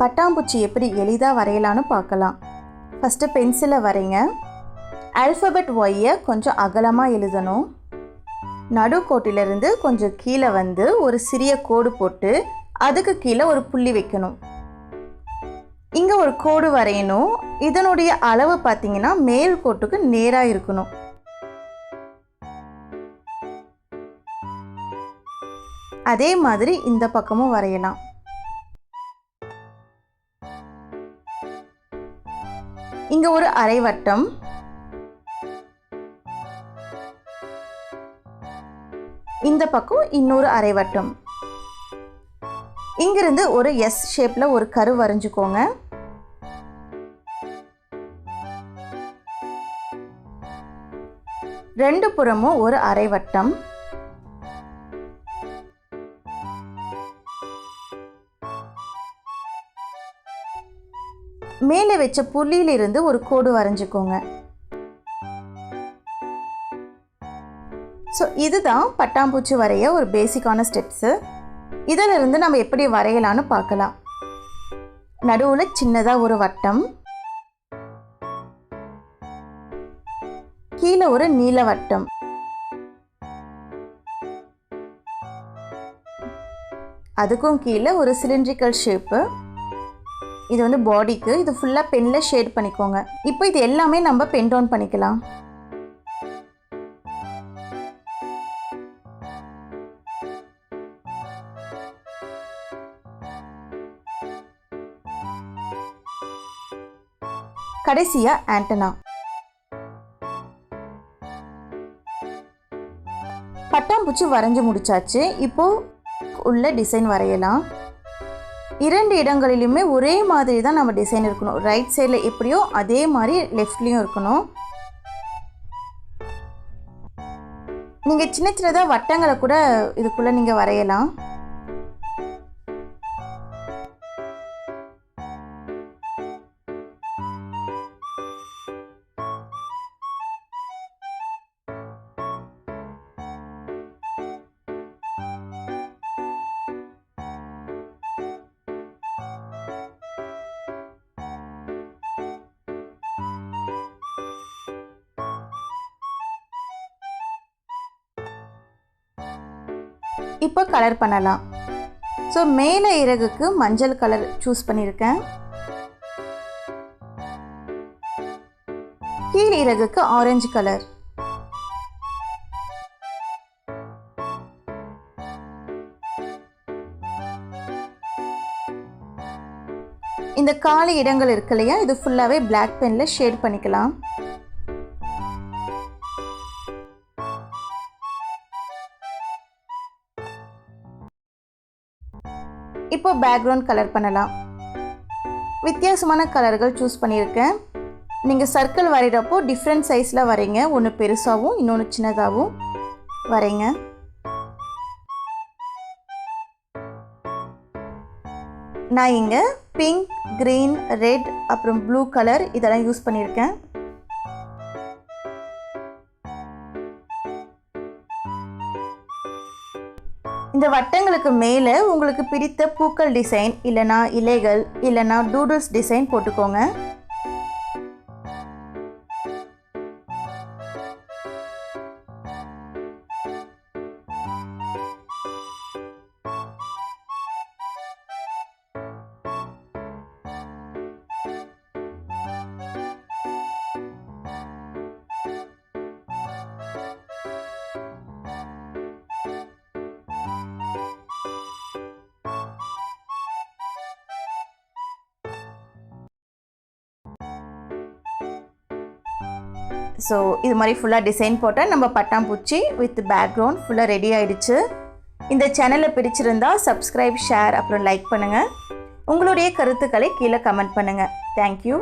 பட்டாம்பூச்சி எப்படி எளிதாக வரையலான்னு பார்க்கலாம். ஃபஸ்ட்டு பென்சிலை வரைங்க. ஆல்ஃபபெட் ஒய்யை கொஞ்சம் அகலமாக எழுதணும். நடுக்கோட்டிலிருந்து கொஞ்சம் கீழே வந்து ஒரு சிறிய கோடு போட்டு அதுக்கு கீழே ஒரு புள்ளி வைக்கணும். இங்கே ஒரு கோடு வரையணும். இதனுடைய அளவு பார்த்தீங்கன்னா மேல் கோட்டுக்கு நேராக இருக்கணும். அதே மாதிரி இந்த பக்கமும் வரையலாம். இங்க ஒரு அரைவட்டம் இந்த பக்கம் இன்னொரு அரைவட்டம் இங்கிருந்து ஒரு எஸ் ஷேப்ல ஒரு கரு வரைஞ்சுக்கோங்க. ரெண்டு புறமும் ஒரு அரைவட்டம் மேலே வச்ச புள்ளியிலிருந்து ஒரு கோடு வரைஞ்சிக்கோங்க. ஸோ இதுதான் பட்டாம்பூச்சி வரைய ஒரு பேசிக்கான ஸ்டெப்ஸு இதிலிருந்து நம்ம எப்படி வரையலான்னு பார்க்கலாம். நடுவில் சின்னதாக ஒரு வட்டம். கீழே ஒரு நீல வட்டம். அதுக்கும் கீழே ஒரு சிலிண்ட்ரிக்கல் ஷேப்பு இது வந்து பாடிக்கு இது ஃபுல்லாக பெனில் ஷேட் பண்ணிக்கோங்க. இப்போ இது எல்லாமே நம்ம பென் டவுன் பண்ணிக்கலாம். கடைசியா ஆண்டனா பட்டாம்பூச்சி வரைஞ்சு முடிச்சாச்சு. இப்போ உள்ள டிசைன் வரையலாம். இரண்டு இடங்களிலுமே ஒரே மாதிரி தான் நம்ம டிசைன் இருக்கணும். ரைட் சைடில் எப்படியோ அதே மாதிரி லெஃப்ட்லேயும் இருக்கணும். நீங்கள் சின்ன சின்னதாக வட்டங்களை கூட இதுக்குள்ளே நீங்கள் வரையலாம். இப்போ கலர் பண்ணலாம். ஸோ மேலே இறகுக்கு மஞ்சள் கலர் சூஸ் பண்ணியிருக்கேன் கீழ் இறகுக்கு ஆரஞ்சு கலர் இந்த காலி இடங்கள் இருக்கு இல்லையா? இது ஃபுல்லாகவே பிளாக் பெனில் ஷேட் பண்ணிக்கலாம். இப்போ பேக்ரவுண்ட் கலர் பண்ணலாம். வித்தியாசமான கலர்கள் சூஸ் பண்ணியிருக்கேன். நீங்கள் சர்க்கிள் வரைகிறப்போ டிஃப்ரெண்ட் சைஸில் வரைங்க. ஒன்று பெருசாகவும் இன்னொன்று சின்னதாகவும் வரைங்க. நான் இங்கே பிங்க் க்ரீன் ரெட் அப்புறம் ப்ளூ கலர் இதெல்லாம் யூஸ் பண்ணியிருக்கேன். இந்த வட்டங்களுக்கு மேலே உங்களுக்கு பிடித்த பூக்கள் டிசைன் இல்லைனா இலைகள் இல்லைனா டூடுல்ஸ் டிசைன் போட்டுக்கோங்க. ஸோ இது மாதிரி ஃபுல்லாக டிசைன் போட்டால் நம்ம பட்டாம்பூச்சி வித் பேக்ரவுண்ட் ஃபுல்லாக ரெடி ஆகிடுச்சு இந்த சேனலை பிடிச்சிருந்தா சப்ஸ்கிரைப் ஷேர் அப்புறம் லைக் பண்ணுங்கள் உங்களுடைய கருத்துக்களை கீழே கமெண்ட் பண்ணுங்கள் தேங்க்யூ